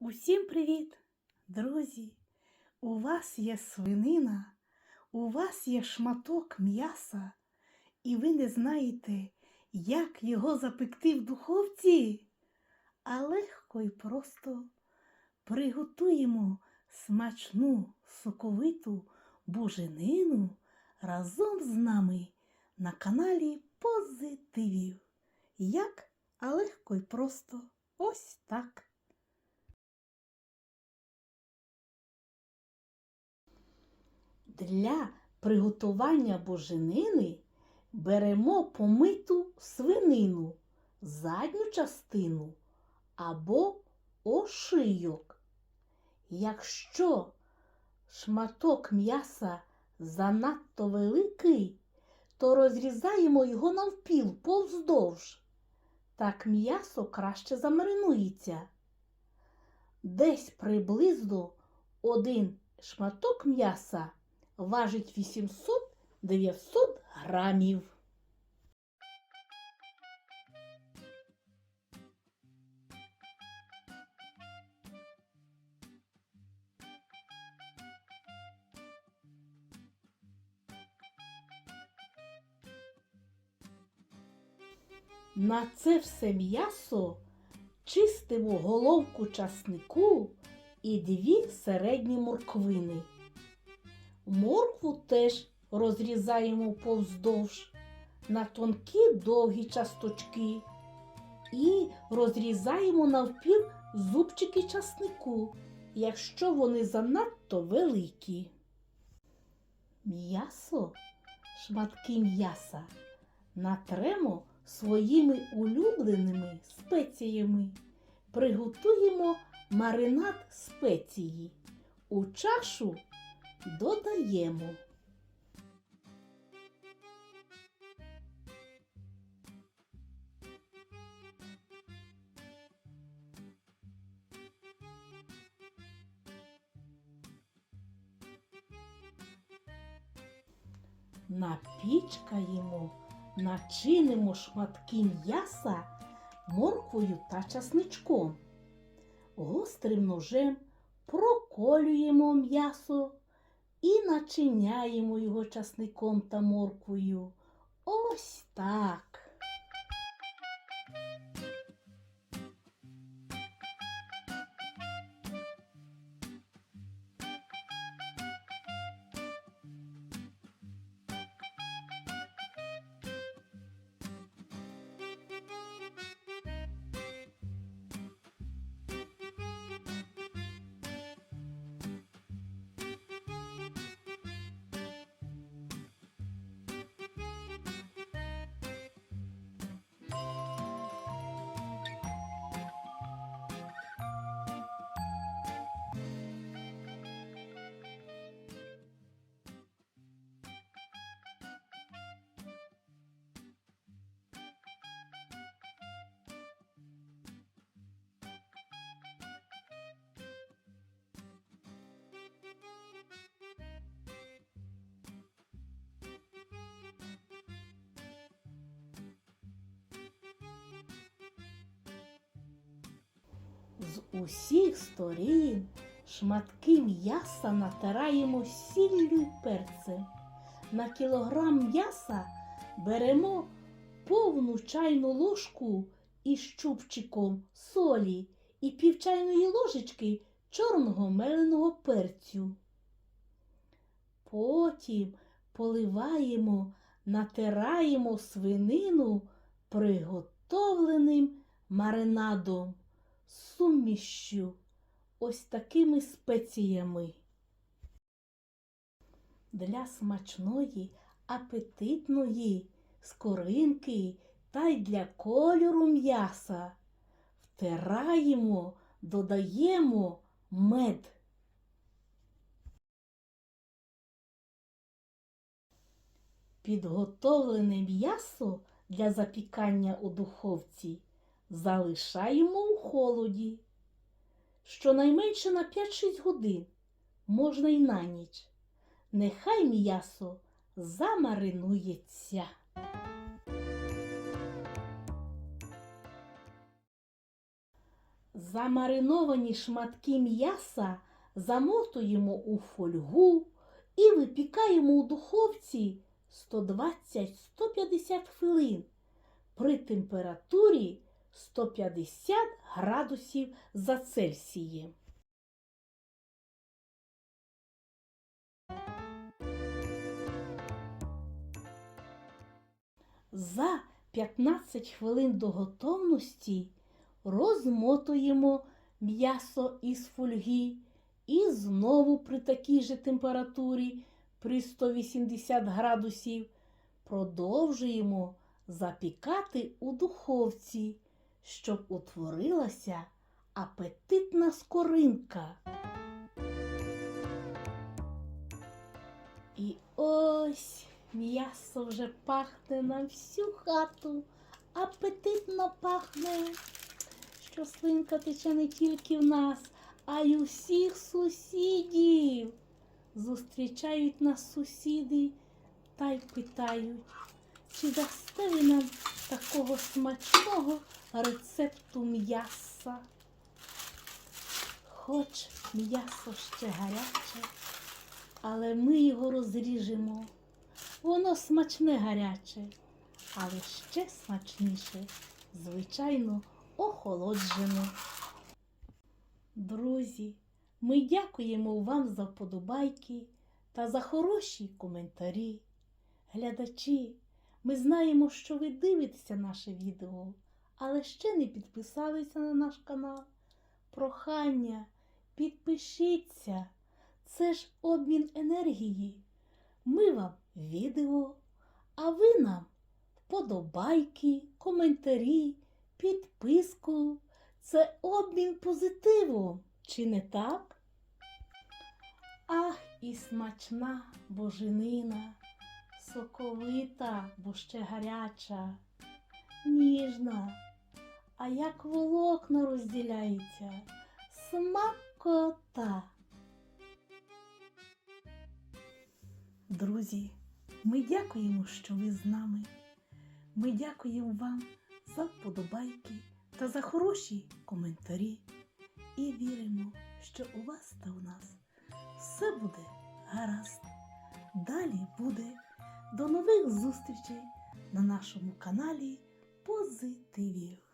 Усім привіт, друзі! У вас є свинина, у вас є шматок м'яса, і ви не знаєте, як його запекти в духовці. А легко і просто приготуємо смачну соковиту буженину разом з нами на каналі Позитивів. Як, а легко і просто ось так. Для приготування боженини беремо помиту свинину, задню частину або ошийок. Якщо шматок м'яса занадто великий, то розрізаємо його навпіл повздовж. Так м'ясо краще замаринується. Десь приблизно один шматок м'яса важить 800-900 грамів. На це все м'ясо чистимо головку часнику і дві середні морквини. Моркву теж розрізаємо повздовж на тонкі довгі часточки і розрізаємо навпіл зубчики часнику, якщо вони занадто великі. М'ясо, шматки м'яса натремо своїми улюбленими спеціями. Приготуємо маринад спеції. У чашу додаємо напічкаємо, начинимо шматки м'яса морквою та часничком. Гострим ножем проколюємо м'ясо і начиняємо його часником та морквою. Ось так. З усіх сторін шматки м'яса натираємо сіллю й перцем. На кілограм м'яса беремо повну чайну ложку із чубчиком солі і пів чайної ложечки чорного меленого перцю. Потім поливаємо, натираємо свинину приготовленим маринадом сумішю ось такими спеціями. Для смачної, апетитної скоринки та й для кольору м'яса втираємо, додаємо мед. Підготовлене м'ясо для запікання у духовці залишаємо у холоді. Щонайменше на 5-6 годин, можна й на ніч. Нехай м'ясо замаринується. Замариновані шматки м'яса замотуємо у фольгу і випікаємо у духовці 120-150 хвилин при температурі 150 градусів за Цельсієм. За 15 хвилин до готовності розмотуємо м'ясо із фольги і знову при такій же температурі при 180 градусів продовжуємо запікати у духовці, щоб утворилася апетитна скоринка. І ось м'ясо вже пахне на всю хату, апетитно пахне, що слинка тече не тільки в нас, а й у всіх сусідів. Зустрічають нас сусіди та й питають, чи дасте ви нам такого смачного рецепту м'яса? Хоч м'ясо ще гаряче, але ми його розріжемо. Воно смачне гаряче, але ще смачніше, звичайно, охолоджене. Друзі, ми дякуємо вам за вподобайки та за хороші коментарі. Глядачі, ми знаємо, що ви дивитеся наше відео, але ще не підписалися на наш канал. Прохання, підпишіться. Це ж обмін енергії. Ми вам відео, а ви нам вподобайки, коментарі, підписку. Це обмін позитивом, чи не так? Ах, і смачна боженина, соковита, бо ще гаряча, ніжна, а як волокна розділяються, смакота. Друзі, ми дякуємо, що ви з нами. Ми дякуємо вам за вподобайки та за хороші коментарі. І віримо, що у вас та у нас все буде гаразд. Далі буде. До нових зустрічей на нашому каналі Позитивів.